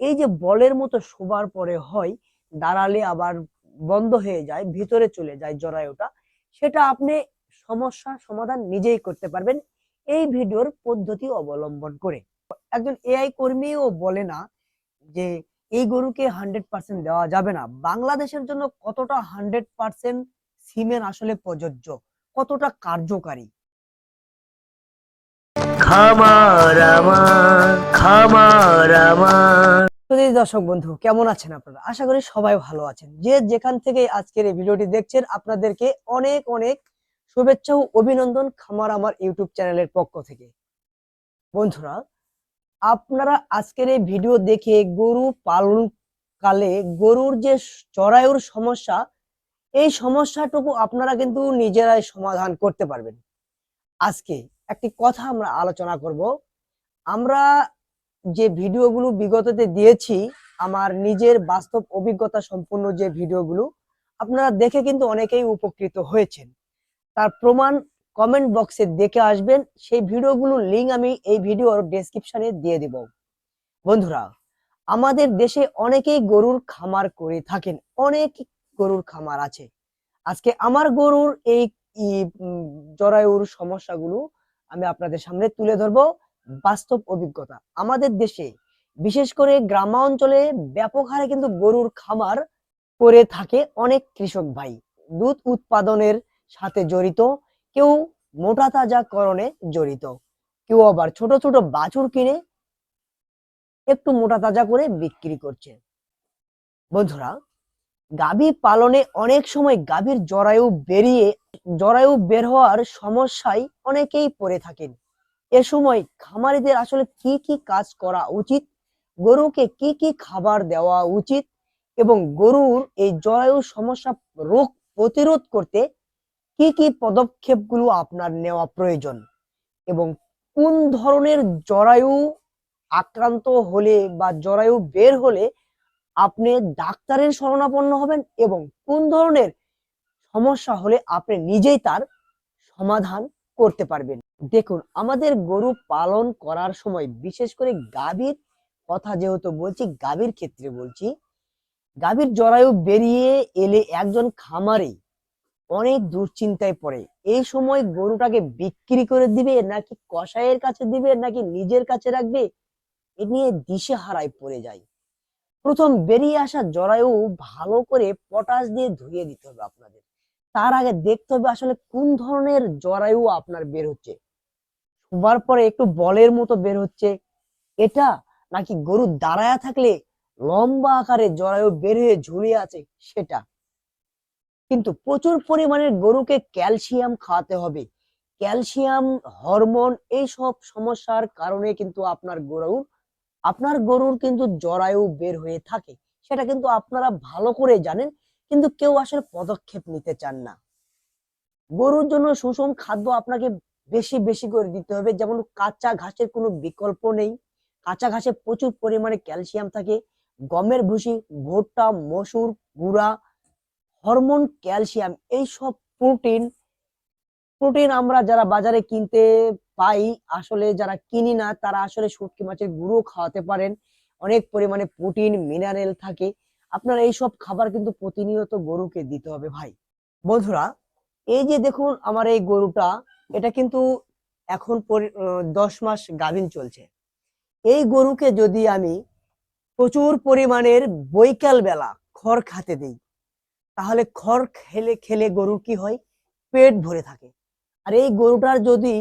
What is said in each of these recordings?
এই যে বলের মতো শোবার পরে হয়, দাঁড়ালে আবার বন্ধ হয়ে যায়, ভিতরে চলে যায় জরায়ুটা সেটা আপনি সমস্যার সমাধান নিজেই করতে পারবেন এই ভিডিওর পদ্ধতি অবলম্বন করে। একজন এআই কর্মীও বলে না যে এই গরুকে হান্ড্রেড পার্সেন্ট দেওয়া যাবে না। বাংলাদেশের জন্য কতটা হান্ড্রেড পার্সেন্ট সিমেন্ট আসলে প্রযোজ্য, কতটা কার্যকারী? খামার আমার খামার আমার। সুধী দর্শক বন্ধু, কেমন আছেন আপনারা? আশা করি সবাই ভালো আছেন। যে যেখান থেকে আজকের এই ভিডিওটি দেখছেন, আপনাদেরকে অনেক অনেক শুভেচ্ছা ও অভিনন্দন খামার আমার ইউটিউব চ্যানেলের পক্ষ থেকে। বন্ধুরা, আপনারা আজকের এই ভিডিও দেখে গরু পালন কালে গরুর যে চড়ায়ুর সমস্যা, এই সমস্যাটুকু আপনারা কিন্তু নিজেরাই সমাধান করতে পারবেন। আজকে একটি কথা আমরা আলোচনা করব। আমরা যে ভিডিওগুলো বিগততে দিয়েছি, আমার নিজের বাস্তব অভিজ্ঞতা সম্পূর্ণ যে ভিডিওগুলো, আপনারা দেখে কিন্তু অনেকেই উপকৃত হয়েছেন। তার প্রমাণ কমেন্ট বক্সে দেখে আসবেন, সেই ভিডিওগুলোর লিঙ্ক আমি এই ভিডিওর ডেসক্রিপশনে দিয়ে দিব। বন্ধুরা, আমাদের দেশে অনেকেই গরুর খামার করে থাকেন, অনেক গরুর খামার আছে। আজকে আমার গরুর এই জরায়ুর সমস্যাগুলো আমি আপনাদের সামনে তুলে ধরবো। বাস্তব অভিজ্ঞতা। আমাদের দেশে, বিশেষ করে গ্রামাঞ্চলে ব্যাপক হারে কিন্তু গরুর খামার করে থাকে অনেক কৃষক ভাই। দুধ উৎপাদনের সাথে জড়িত, কেউ মোটা তাজাকরণে জড়িত, কেউ আবার ছোট ছোট বাছুর কিনে একটু মোটা তাজা করে বিক্রি করছে। বন্ধুরা, গাভী পালনে অনেক সময় গাভীর জরায়ু বেরিয়ে, জরায়ু বের হওয়ার সমস্যায় অনেকেই পড়ে থাকেন। এ সময় খামারিদের আসলে কি কি কাজ করা উচিত? গরুকে কি কি খাবার দেওয়া উচিত? এবং গরুর এই জরায়ু সমস্যা রোগ প্রতিরোধ করতে কি কি পদক্ষেপগুলো আপনার নেওয়া প্রয়োজন? এবং কোন ধরনের জরায়ু আক্রান্ত হলে বা জরায়ু বের হলে আপনি ডাক্তারের শরণাপন্ন হবেন? এবং কোন ধরনের সমস্যা হলে আপনি নিজেই তার সমাধান করতে পারবেন? দেখুন, আমাদের গরু পালন করার সময় বিশেষ করে গাভীর কথা যেহেতু বলছি, গাভীর ক্ষেত্রে বলছি, গাভীর জরায়ু বেরিয়ে এলে একজন খামারে অনেক দুশ্চিন্তায় পড়ে। এই সময় গরুটাকে বিক্রি করে দিবে, নাকি কসাইয়ের কাছে দিবে, নাকি নিজের কাছে রাখবে, এ নিয়ে দিশে হারায় পড়ে যায়। প্রথম বেরিয়ে আসা জরায়ু ভালো করে পটাশ দিয়ে ধুয়ে দিতে হবে আপনাদের। তার আগে দেখতে হবে আসলে কোন ধরনের জরায়ু আপনার বের হচ্ছে। শোবার পরে একটু বলের মতো বের হচ্ছে। এটা নাকি গরু দাঁড়ায়া থাকলে লম্বা আকারে জরায়ু বের হয়ে ঝুলিয়ে আছে সেটা। কিন্তু প্রচুর পরিমাণে গরুকে ক্যালসিয়াম খাওয়াতে হবে। ক্যালসিয়াম, হরমোন এইসব সমস্যার কারণে কিন্তু আপনার গরুর আপনার গরুর কিন্তু জরায়ু বের হয়ে থাকে। সেটা কিন্তু আপনারা ভালো করে জানেন, কিন্তু কেউ আসলে পদক্ষেপ নিতে চান না। গরুর জন্য সুষম খাদ্য আপনাকে বেশি বেশি করে দিতে হবে। যেমন কাঁচা ঘাসের কোনো বিকল্প নেই। কাঁচা ঘাসে প্রচুর পরিমাণে ক্যালসিয়াম থাকে। গমের ভুসি, ভুট্টা, মসুর গুঁড়া, হরমোন, ক্যালসিয়াম এই সব প্রোটিন প্রোটিন আমরা যারা বাজারে কিনতে পাই, আসলে যারা কিনি না, তারা আসলে শুটকি মাছের গুঁড়ো খাওয়াতে পারেন। অনেক পরিমাণে প্রোটিন, মিনারেল থাকে। আপনার এই সব খাবার কিন্তু প্রতিনিয়ত গরুকে দিতে হবে ভাই। বন্ধুরা, এই যে দেখুন আমার এই গরুটা এটা কিন্তু এখন দশ মাস গাভিন চলছে। এই গরুকে যদি আমি প্রচুর পরিমাণের বৈকাল বেলা খড় খাতে দিই, তাহলে খড় খেলে খেলে গরুর কি হয়? পেট ভরে থাকে। আর এই গরুটার যদি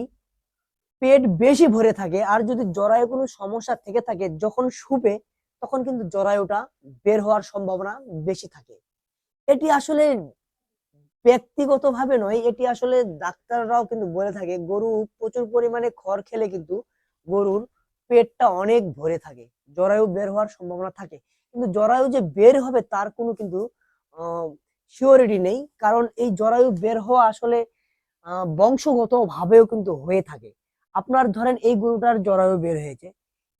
পেট বেশি ভরে থাকে, আর যদি জরায়ু কোনো সমস্যা থেকে থাকে, যখন শুবে, তখন কিন্তু জরায়ুটা বের হওয়ার সম্ভাবনা বেশি থাকে। এটি আসলে ব্যক্তিগতভাবে নয়, এটি আসলে ডাক্তাররাও কিন্তু বলে থাকে, গরু প্রচুর পরিমাণে খড় খেলে কিন্তু গরুর পেটটা অনেক ভরে থাকে, জরায়ু বের হওয়ার সম্ভাবনা থাকে। কিন্তু জরায়ু যে বের হবে তার কোনো কিন্তু শিওরিটি নেই, কারণ এই জরায়ু বের হওয়া আসলে বংশগত ভাবেও কিন্তু হয়ে থাকে। আপনার ধরেন এই গরুটার জরায়ু বের হয়েছে,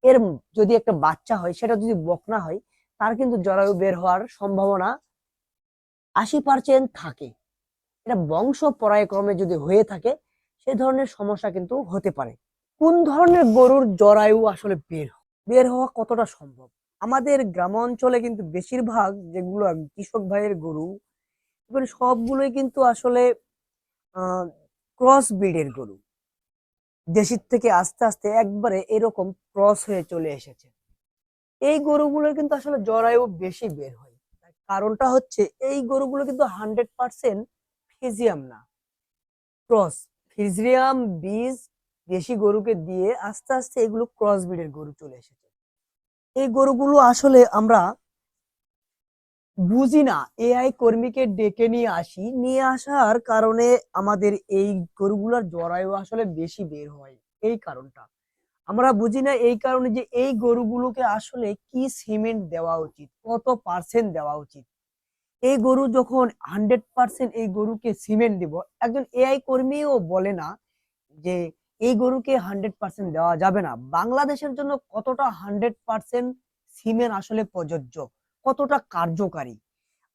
এর যদি একটা বাচ্চা হয়, সেটা যদি বকনা হয়, তার কিন্তু জরায়ু বের হওয়ার সম্ভাবনা আশি পার্সেন্ট থাকে। এটা বংশ পরায়ক্রমে যদি হয়ে থাকে, সে ধরনের সমস্যা কিন্তু হতে পারে। কোন ধরনের গরুর জরায়ু আসলে বের? বের হওয়া কতটা সম্ভব? আমাদের গ্রাম অঞ্চলে কিন্তু বেশিরভাগ যেগুলো কৃষক ভাইয়ের গরু এগুলো সবগুলোই কিন্তু আসলে ক্রস ব্রিডের গরু। দেশির থেকে আস্তে আস্তে একবারে এরকম ক্রস হয়ে চলে এসেছে। এই গরুগুলো কিন্তু আসলে জরায়ু বেশি বের হয়। কারণটা হচ্ছে, এই গরুগুলো কিন্তু হান্ড্রেড পার্সেন্ট ফিজিয়াম না। ক্রস, ফিজিয়াম বীজ দেশি গরুকে দিয়ে আস্তে আস্তে এগুলো ক্রস ব্রিডের গরু চলে এসেছে। এই গরুগুলো আসলে আমরা বুঝি না। এআই কর্মীকে ডেকে নিয়ে আসি। নিয়ে আসার কারণে আমাদের এই গরুগুলোর জরায়ু আসলে বেশি বের হয়। এই কারণটা। আমরা বুঝি না এই কারণে যে এই গরুগুলোকে আসলে কি সিমেন্ট দেওয়া উচিত, কত পার্সেন্ট দেওয়া উচিত। এই গরু যখন হান্ড্রেড পার্সেন্ট এই গরুকে সিমেন্ট দিব, একজন এআই কর্মীও বলে না যে এই গরুকে হান্ড্রেড পার্সেন্ট দেওয়া যাবে না। বাংলাদেশের জন্য কতটা হান্ড্রেড পার্সেন্ট সিমেন্ট আসলে প্রযোজ্য? কতটা কার্যকারী?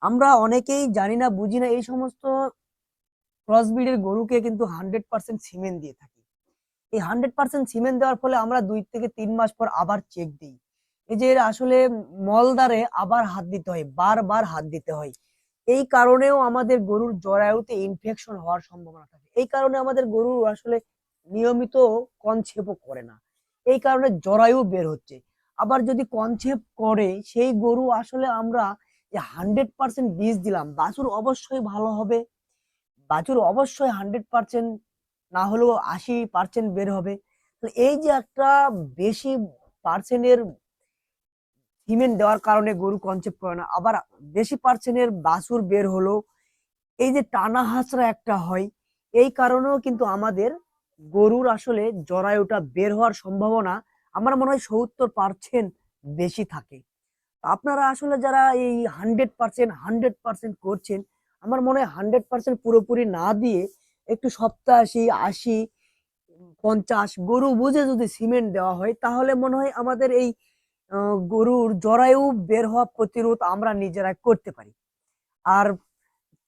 আমরা অনেকেই জানি না, বুঝি না, এই সমস্ত ক্রসবিডের গরুকে কিন্তু হান্ড্রেড পার্সেন্ট সিমেন্ট দিয়ে থাকি। এই হান্ড্রেড পার্সেন্ট সিমেন্ট দেওয়ার ফলে আমরা দুই থেকে তিন মাস পর আবার চেক দিই। এই যে আসলে মলদারে আবার হাত দিতে হয়, বারবার হাত দিতে হয়। এই কারণেও আমাদের গরুর জরায়ুতে ইনফেকশন হওয়ার সম্ভাবনা থাকে। এই কারণে আমাদের গরু আসলে নিয়মিত কনছেপও করে না। এই কারণে জরায়ু বের হচ্ছে। আবার যদি কনসেপ্ট করে, সেই গরু আসলে আমরা যে হান্ড্রেড পার্সেন্ট বীজ দিলাম, বাছুর অবশ্যই ভালো হবে। বাছুর অবশ্যই হান্ড্রেড পার্সেন্ট না হলেও আশি পার্সেন্ট বের হবে। এই যে একটা বেশি পার্সেন্টের সিমেন্ট দেওয়ার কারণে গরু কনসেপ্ট করে না। আবার বেশি পার্সেন্টের বাছুর বের হলো। এই যে টানা হাঁচড়া একটা হয়, এই কারণেও কিন্তু আমাদের গরুর আসলে জরায়ুটা বের হওয়ার সম্ভাবনা আমার মনে হয় সত্তর পার্সেন্ট বেশি থাকে। আপনারা আসলে যারা এই হান্ড্রেড পার্সেন্ট হান্ড্রেড পার্সেন্ট করছেন, আমার মনে হয় হান্ড্রেড পার্সেন্ট পুরোপুরি না দিয়ে একটু সপ্তাশি আশি, পঞ্চাশ গরু বুঝে যদি সিমেন্ট দেওয়া হয়, তাহলে মনে হয় আমাদের এই গরুর জরায়ু বের হওয়া প্রতিরোধ আমরা নিজেরা করতে পারি। আর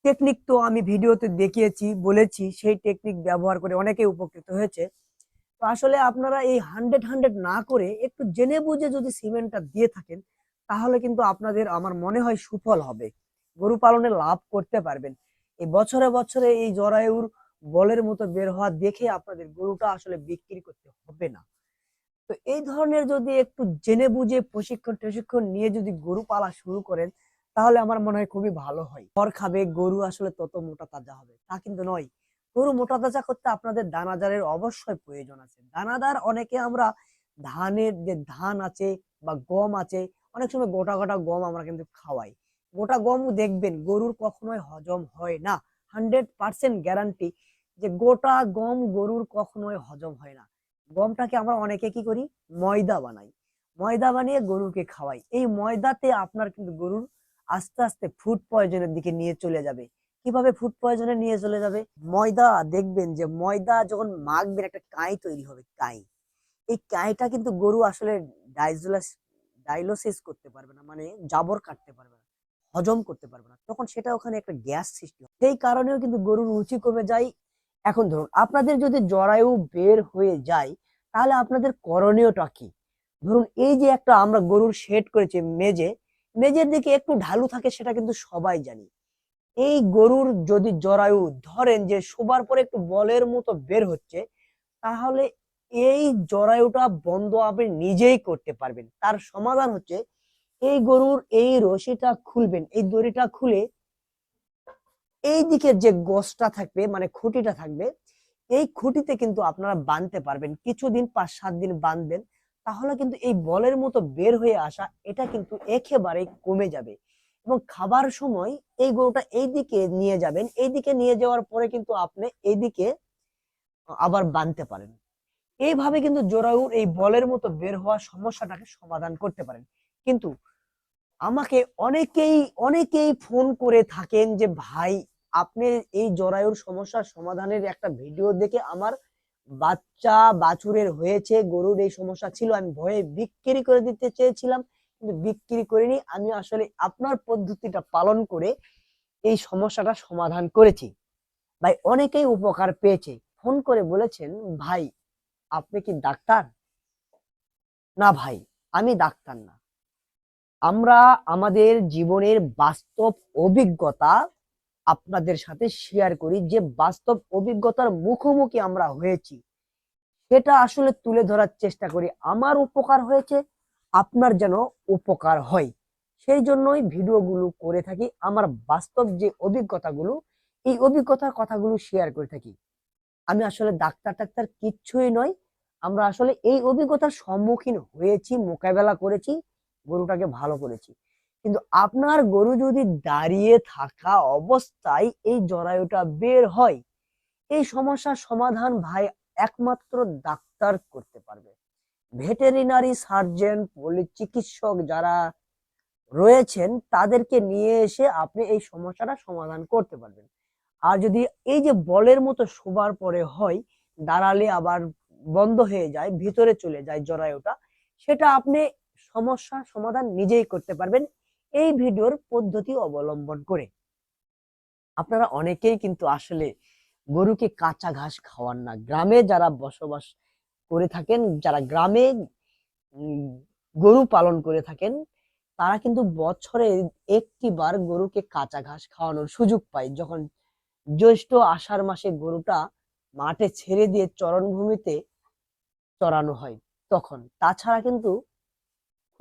টেকনিক তো আমি ভিডিওতে দেখিয়েছি, বলেছি, সেই টেকনিক ব্যবহার করে অনেকে উপকৃত হয়েছে। তো আসলে আপনারা এই হান্ড্রেড হান্ড্রেড না করে একটু জেনে বুঝে যদি সিমেন্টটা দিয়ে থাকেন, তাহলে কিন্তু আপনাদের আমার মনে হয় সুফল হবে। গরু পালনে লাভ করতে পারবেন। এই বছরে বছরে এই জরায়ুর বলের মতো বের হওয়া দেখে আপনাদের গরুটা আসলে বিক্রি করতে হবে না। তো এই ধরনের যদি একটু জেনে বুঝে প্রশিক্ষণ টশিক্ষণ নিয়ে যদি গরু পালা শুরু করেন, তাহলে আমার মনে হয় খুবই ভালো হয়। খড় খাবে, গরু আসলে তত মোটা তাজা হবে। তা কিন্তু নয়। গরু মোটা তাজা করতে আপনাদের দানাদারের অবশ্যই প্রয়োজন আছে। দানাদার অনেকে আমরা ধানের যে ধান আছে বা গম আছে, অনেক সময় গোটা গোটা গম আমরা কিন্তু খাওয়াই। গোটা গম দেখবেন গরুর কখনোই হজম হয় না। হান্ড্রেড পার্সেন্ট গ্যারান্টি যে গোটা গম গরুর কখনোই হজম হয় না। গমটাকে আমরা অনেকে কি করি? ময়দা বানাই। ময়দা বানিয়ে গরুকে খাওয়াই। এই ময়দাতে আপনার কিন্তু গরুর আস্তে আস্তে ফুড পয়জনের দিকে নিয়ে চলে যাবে। কীভাবে ফুড পয়জনে নিয়ে চলে যাবে? ময়দা, দেখবেন যে ময়দা যখন মাখবেন, একটা কাঁই তৈরি হবে, কাঁই। এই কাঁইটা কিন্তু গরু আসলে ডাইজোলাস ডাইলোসিস করতে পারবে না মানে জাবর কাটতে পারবে না, হজম করতে পারবে না। তখন সেটা ওখানে একটা গ্যাস সৃষ্টি হয়। সেই কারণেও কিন্তু গরুর রুচি কমে যায়। এখন ধরুন, আপনাদের যদি জরায়ু বের হয়ে যায় তাহলে আপনাদের করণীয়টা কি? ধরুন এই যে একটা আমরা গরুর শেড করেছি মেজে, মেজের দিকে একটু ঢালু থাকে সেটা কিন্তু সবাই জানি। এই গরুর যদি জরায়ু ধরেন যে শোবার পরে একটু বলের মতো বের হচ্ছে, তাহলে এই জরায়ুটা বন্ধ আপনি নিজেই করতে পারবেন। তার সমাধান হচ্ছে এই গরুর এই রশিটা খুলবেন, এই দড়িটা খুলে এই দিকের যে গোসটা থাকবে মানে খুঁটিটা থাকবে এই খুঁটিতে কিন্তু আপনারা বাঁধতে পারবেন। কিছুদিন পাঁচ, সাত দিন বাঁধবেন তাহলে কিন্তু এই বলের মতো বের হয়ে আসা, এটা কিন্তু একেবারে কমে যাবে। এবং খাবার সময় এই গরুটা এই দিকে নিয়ে যাবেন, এই দিকে নিয়ে যাওয়ার পরে কিন্তু আপনি এইদিকে আবার বাঁধতে পারেন। এইভাবে কিন্তু জোরায়ুর এই বলের মতো বের হওয়া সমস্যাটাকে সমাধান করতে পারেন। কিন্তু আমাকে অনেকেই অনেকেই ফোন করে থাকেন যে, ভাই আপনি এই জরায়ুর সমস্যার সমাধানের একটা ভিডিও দেখে আমার বাচ্চা বাছুরের হয়েছে, গরুর এই সমস্যা ছিল, আমি ভয়ে বিক্রি করে দিতে চেয়েছিলাম, কিন্তু বিক্রি করিনি। আমি আসলে আপনার পদ্ধতিটা পালন করে এই সমস্যাটা সমাধান করেছি। ভাই, অনেকেই উপকার পেয়েছে। ফোন করে বলেছেন, ভাই, আপনি কি ডাক্তার? না ভাই, আমি ডাক্তার না। আমরা আমাদের জীবনের বাস্তব অভিজ্ঞতা আপনাদের সাথে শেয়ার করি যে বাস্তব অভিজ্ঞতার মুখোমুখি আমরা হয়েছি। সেটা আসলে তুলে ধরার চেষ্টা করি। আমার উপকার হয়েছে, আপনার যেন উপকার হয়। সেই জন্যই ভিডিওগুলো করে থাকি, আমার বাস্তব যে অভিজ্ঞতাগুলো, এই অভিজ্ঞতার কথাগুলো শেয়ার করে থাকি। আমি আসলে ডাক্তার, টাক্তার কিচ্ছুই নয় আমরা আসলে এই অভিজ্ঞতার সম্মুখীন হয়েছি, মোকাবেলা করেছি, গরুটাকে ভালো করেছি। কিন্তু আপনার গরু যদি দাঁড়িয়ে থাকা অবস্থায় এই জরায়ুটা বের হয়, এই সমস্যার সমাধান ভাই একমাত্র ডাক্তার করতে পারবে। ভেটেরিনারি সার্জন চিকিৎসক যারা রয়েছেন, তাদেরকে নিয়ে এসে আপনি এই সমস্যাটা সমাধান করতে পারবেন। আর যদি এই যে বলের মতো শোবার পরে হয়, দাঁড়ালে আবার বন্ধ হয়ে যায়, ভিতরে চলে যায় জরায়ুটা, সেটা আপনি সমস্যার সমাধান নিজেই করতে পারবেন। এই ভিডিওর পদ্ধতি অবলম্বন করে। আপনারা অনেকেই কিন্তু আসলে গরুকে কাঁচা ঘাস খাওয়ান না। গ্রামে যারা বসবাস করে থাকেন, যারা গ্রামে গরু পালন করে থাকেন, তারা কিন্তু বছরে একটি বার গরুকে কাঁচা ঘাস খাওয়ানোর সুযোগ পায়। যখন জ্যৈষ্ঠ আষাঢ় মাসে গরুটা মাঠে ছেড়ে দিয়ে চরণভূমিতে চড়ানো হয়, তখন তাছাড়া কিন্তু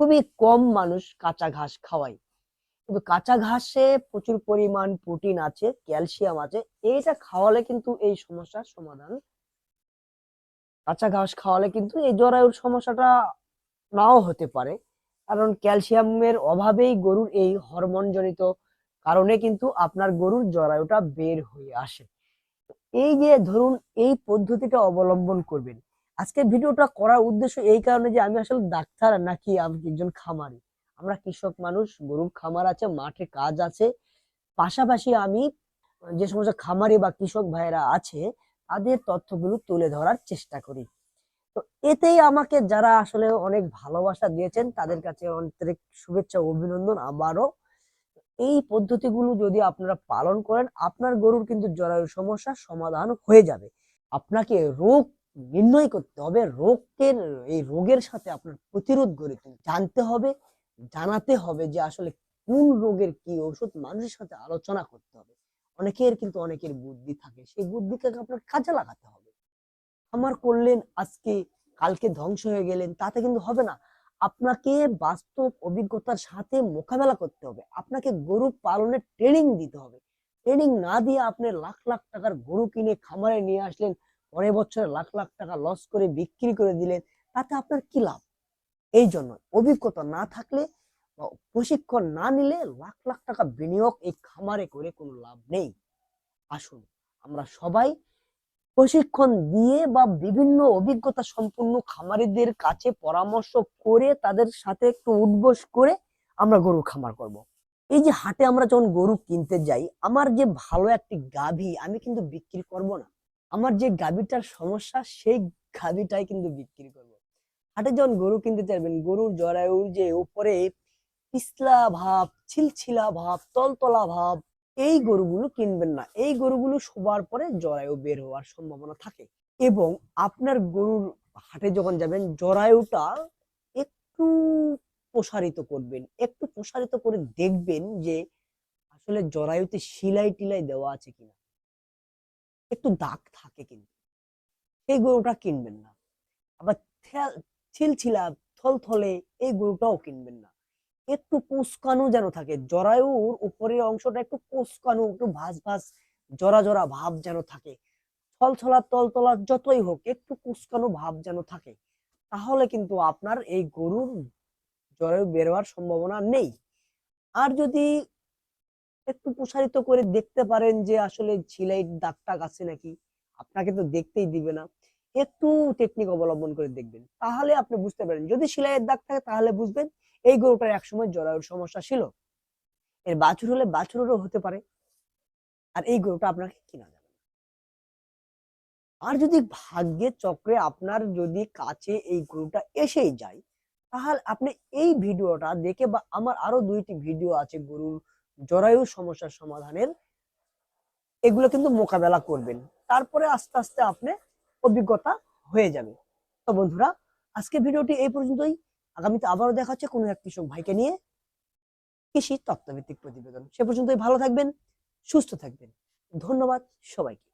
খুবই কম মানুষ কাঁচা ঘাস খাওয়ায়। কিন্তু কাঁচা ঘাসে প্রচুর পরিমাণ প্রোটিন আছে ক্যালসিয়াম আছে, এইটা খাওয়ালে কিন্তু এই সমস্যার সমাধান। কাঁচা ঘাস খাওয়ালে কিন্তু এই জরায়ুর সমস্যাটা নাও হতে পারে, কারণ ক্যালসিয়ামের অভাবেই গরুর এই হরমোন জনিত কারণে কিন্তু আপনার গরুর জরায়ুটা বের হয়ে আসে। এই যে ধরুন, এই পদ্ধতিটা অবলম্বন করবেন। আজকে ভিডিওটা করার উদ্দেশ্য এই কারণে যে আমি আসলে ডাক্তার নাকি আমি একজন খামারি। আমরা কৃষক মানুষ, গরুর খামার আছে, মাঠে কাজ আছে। পাশাপাশি আমি যে সমস্ত খামারি বা কৃষক ভাইয়েরা আছে, তাদের তথ্যগুলো তুলে ধরার চেষ্টা করি। তো এতেই আমাকে যারা আসলে অনেক ভালোবাসা দিয়েছেন, তাদের কাছে আন্তরিক শুভেচ্ছা অভিনন্দন আবারও। এই পদ্ধতিগুলো যদি আপনারা পালন করেন, আপনার গরুর কিন্তু জরায়ু সমস্যার সমাধান হয়ে যাবে। আপনাকে রোগ নির্ণয় করতে হবে রোগের এই রোগের সাথে আপনার প্রতিরোধ গড়ে জানতে হবে। জানাতে হবে যে আসলে কোন রোগের কি ওষুধ মানুষের সাথে আলোচনা করতে হবে। অনেকের কিন্তু অনেকের বুদ্ধি থাকে। সেই বুদ্ধিকে আপনার কাজে লাগাতে হবে। আমার করলেন, আজকে কালকে ধ্বংস হয়ে গেলেন, তাতে কিন্তু হবে না। আপনাকে বাস্তব অভিজ্ঞতার সাথে মোকাবেলা করতে হবে। আপনাকে গরু পালনের ট্রেনিং দিতে হবে। ট্রেনিং না দিয়ে আপনি লাখ লাখ টাকার গরু কিনে খামারে নিয়ে আসলেন, পরের বছরে লাখ লাখ টাকা লস করে বিক্রি করে দিলেন, তাতে আপনার কি লাভ? এই জন্য অভিজ্ঞতা না থাকলে প্রশিক্ষণ না নিলে লাখ লাখ টাকা বিনিয়োগ এই খামারে করে কোনো লাভ নেই আসুন আমরা সবাই প্রশিক্ষণ দিয়ে বা বিভিন্ন অভিজ্ঞতা সম্পন্ন খামারিদের কাছে পরামর্শ করে তাদের সাথে একটু উদ্বোস করে আমরা গরু খামার করব। এই যে হাটে আমরা যখন গরু কিনতে যাই, আমার যে ভালো একটি গাভী আমি কিন্তু বিক্রি করব না আমার যে গাভীটার সমস্যা, সেই গাভীটাই কিন্তু বিক্রি করব। হাটে যখন গরু কিনতে চাইবেন, গরুর জরায়ুর যে উপরে পিছলা ভাব, ছিলছিলা ভাব, তলতলা ভাব, এই গরুগুলো কিনবেন না। এই গরুগুলো শোবার পরে জরায়ু বের হওয়ার সম্ভাবনা থাকে। এবং আপনার গরুর হাটে যখন যাবেন, জরায়ুটা একটু প্রসারিত করবেন। একটু প্রসারিত করে দেখবেন যে আসলে জরায়ুতে সিলাই টিলাই দেওয়া আছে কিনা। একটু দাগ থাকে কিন্তু। সেই গরুটা কিনবেন না। আবার ছিলছিলা থলথলে এই গরুটাও কিনবেন না। একটু কুচকানো যেন থাকে, জরায়ুর উপরের অংশটা একটু কুচকানো, একটু ভাঁজ ভাঁজ, জরা জরা ভাব যেন থাকে। ছলছলা তলতলা যতই হোক, একটু কুচকানো ভাব যেন থাকে, তাহলে কিন্তু আপনার এই গরুর জরায়ু বের হওয়ার সম্ভাবনা নেই। আর যদি একটু প্রসারিত করে দেখতে পারেন যে আসলে ছিলাই দাগ টাগ আছে নাকি, আপনাকে তো দেখতেই দিবে না। একটু টেকনিক অবলম্বন করে দেখবেন। তাহলে আপনি বুঝতে পারেন। যদি সেলাইয়ের দাগ থাকে, তাহলে বুঝবেন এই গরুটার একসময় জরায়ুর সমস্যা ছিল। এর বাছুর হলে বাছুরেরও হতে পারে। আর এই গরুটা আপনাকে কিনা যাবে আর যদি ভাগ্যে চক্রে আপনার যদি কাছে এই গরুটা এসেই যায়, তাহলে আপনি এই ভিডিওটা দেখে বা আমার আরও দুইটি ভিডিও আছে গরুর জরায়ু সমস্যার সমাধানের। এগুলো কিন্তু মোকাবেলা করবেন। তারপরে আস্তে আস্তে আপনি অভিজ্ঞতা হয়ে যাবে। তো বন্ধুরা আজকে ভিডিওটি এই পর্যন্তই। আগামীতে আবারও দেখা হচ্ছে কোনো এক কৃষক ভাইকে নিয়ে কৃষি তত্ত্বভিত্তিক প্রতিবেদন। সে পর্যন্তই ভালো থাকবেন, সুস্থ থাকবেন। ধন্যবাদ সবাইকে।